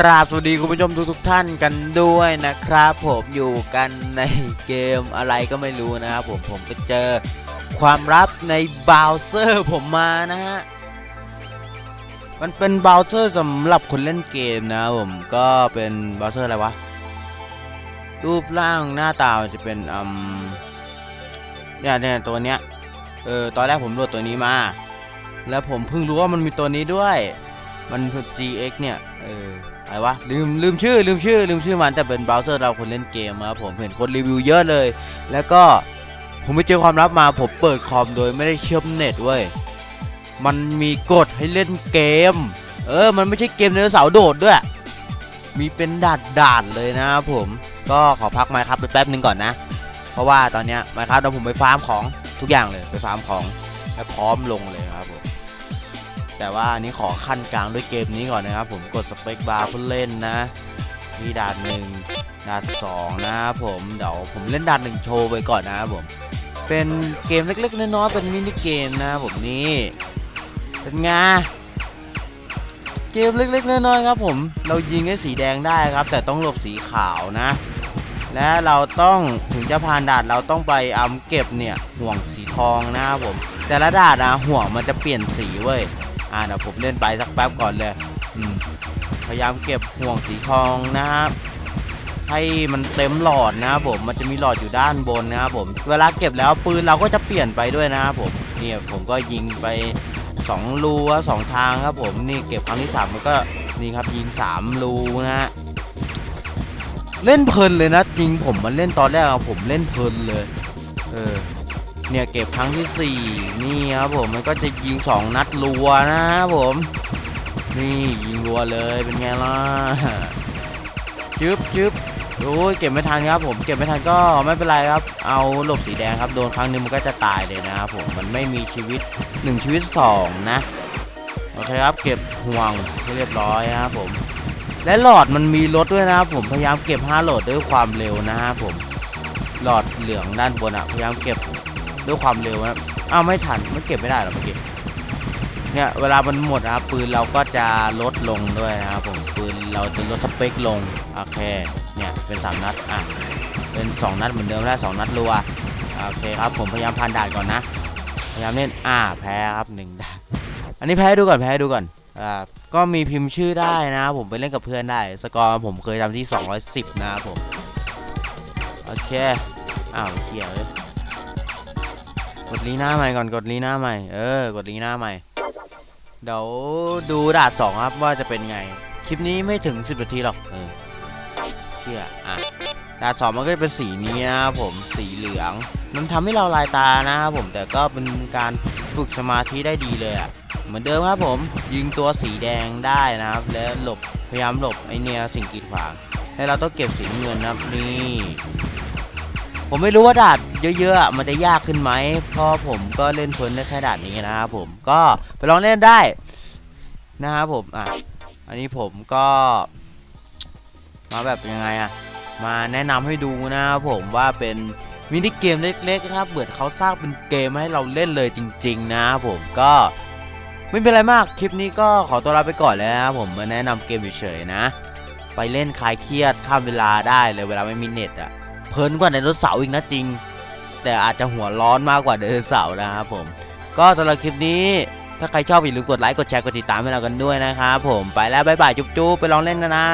ราบสวัสดีคุณผู้ชมทุกทท่านกันด้วยนะครับผมอยู่กันในเกมอะไรก็ไม่รู้นะครับผมผมไปเจอความลับในเบราว์เซอร์ผมมานะฮะมันเป็นเบราว์เซอร์สำหรับคนเล่นเกมนะผมก็เป็นเบราว์เซอร์อะไรวะรูปร่างหน้าตาจะเป็นอืมเนี่ยเนี่ยตัวเนี้ยเออตอนแรกผมโหลดตัวนี้มา แล้วผมเพิ่งรู้ว่ามันมีตัวนี้ด้วยมันคือ GX เนี่ย เออ อะไรวะลืมลืมชื่อลืมชื่อลืมชื่อมันแต่เป็นเบราว์เซอร์เราคนเล่นเกมครับผมเห็นคนรีวิวเยอะเลย แล้วก็ผมไปเจอความลับมาผมเปิดคอมโดยไม่ได้เชื่อมเน็ตเว้ยมันมีกฎให้เล่นเกม เออ มันไม่ใช่เกมเนื้อเสาโดดด้วย มีเป็นดาดดาดๆเลยนะครับผมก็ขอพักไมค์ครับไปแป๊บนึงก่อนนะ เพราะว่าตอนเนี้ยไมค์ครับเดี๋ยวผมไปฟาร์มของทุกอย่างเลยไปฟาร์มของแล้วพร้อมลงเลย แต่ว่าอันนี้ขอขั้นกลางด้วยเกมนี้ก่อนนะครับ ผมกดสเปคบาร์เพื่อเล่นนะมีด่านหนึ่งด่านสองนะครับผมเดี๋ยวผมเล่นด่านหนึ่งโชว์ไปก่อนนะครับผม เป็นเกมเล็กๆน้อยๆเป็นมินิเกมนะครับผมนี่เป็นไงเกมเล็กๆน้อยๆครับผม เรายิงให้สีแดงได้ครับ แต่ต้องหลบสีขาวนะ และเราต้องถึงจะผ่านด่านเราต้องไปเอาเก็บเนี่ยห่วงสีทองนะครับผม แต่ละด่านนะห่วงมันจะเปลี่ยนสีเว้ย อ่าเดี๋ยวผมเล่นไปสักแป๊บก่อนเลยพยายามเก็บห่วงสีทองนะครับให้มันเต็มหลอดนะครับผมมันจะมีหลอดอยู่ด้านบนนะครับผมเวลาเก็บแล้วปืนเราก็จะเปลี่ยนไปด้วยนะครับผมเนี่ยผมก็ยิงไปสองรูสองทางครับผมนี่เก็บครั้งที่สามมันก็นี่ครับยิงสามรูนะฮะเล่นเพลินเลยนะจริงผมมันเล่นตอนแรกอะผมเล่นเพลินเลย เออ เนี่ยเก็บครั้งที่สี่นี่ครับผมมันก็จะยิงสองนัดรัวนะครับผม นี่ยิงรัวเลยเป็นไงล่ะจึ๊บจึ๊บโอ้ยเก็บไม่ทันครับผมเก็บไม่ทันก็ไม่เป็นไรครับ เอาหลบสีแดงครับโดนครั้งหนึงมันก็จะตายเลยนะครับผมมันไม่มีชีวิตหนึ่งชีวิตสองนะโอเคครับเก็บห่วงให้เรียบร้อยนะครับผมและหลอดมันมีรถด้วยนะครับผมพยายามเก็บ5โหลดด้วยความเร็วนะครับผมหลอดเหลืองด้านบนอะพยายามเก็บ ด้วยความเร็วนะอ้าวไม่ทันไม่เก็บไม่ได้หรอกเมื่อกี้เนี่ยเวลามันหมดนะครับปืนเราก็จะลดลงด้วยนะครับผมปืนเราจะลดสเปคลงโอเคเนี่ยเป็นสามนัดอะเป็นสองนัดเหมือนเดิมแล้วสองนัดรัวโอเคครับผมพยายามผ่านด่านก่อนนะพยายามเล่นอ่าแพ้ครับหนึ่งด่านอันนี้แพ้ดูก่อนแพ้ดูก่อนอ่าก็มีพิมพ์ชื่อได้นะครับผมไปเล่นกับเพื่อนได้ สกอร์ผมเคยทำที่ 210 นะครับผมโอเคอ้าวเขียเลย กดลีหน้าใหม่ก่อนกดลีหน้าใหม่เออกดลีหน้าใหม่เดี๋ยวดูดาดสองครับว่าจะเป็นไง คลิปนี้ไม่ถึง10นาทีหรอกเออเชื่ออะดาดสองมันก็จะเป็นสีนี้นะครับผมสีเหลือง มันทำให้เราลายตานะครับผมแต่ก็เป็นการฝึกสมาธิได้ดีเลยอะเหมือนเดิมครับผม ยิงตัวสีแดงได้นะครับ และหลบพยายามหลบไอเนียสิ่งกีดขวางและเราต้องเก็บสีเงินนะครับนี่ ผมไม่รู้ว่าด่านเยอะๆอะมันจะยากขึ้นไหมเพราะผมก็เล่นเพลินได้แค่ด่านนี้นะครับผมก็ไปลองเล่นได้นะครับผมอะอันนี้ผมก็ มาแบบยังไงอะมาแนะนำให้ดูนะครับผมว่าเป็นมินิเกมเล็กๆนะครับเหมือเขาสร้างเป็นเกมให้เราเล่นเลยจริง ๆ นะครับผมก็ไม่เป็นไรมากคลิปนี้ก็ขอตัวลาไปก่อนแล้วนะครับผมมาแนะนำเกมเฉยๆนะ ไปเล่นคลายเครียดข้ามเวลาได้เลยเวลาไม่มีเน็ตอะ เพลินกว่าไดโนเสาร์อีกนะจริง แต่อาจจะหัวร้อนมากกว่าไดโนเสาร์นะครับผม ก็สำหรับคลิปนี้ถ้าใครชอบอย่าลืมกดไลค์กดแชร์กดติดตามให้เรากันด้วยนะครับผมไปแล้วบ๊ายบายจุ๊บๆไปลองเล่นกันนะ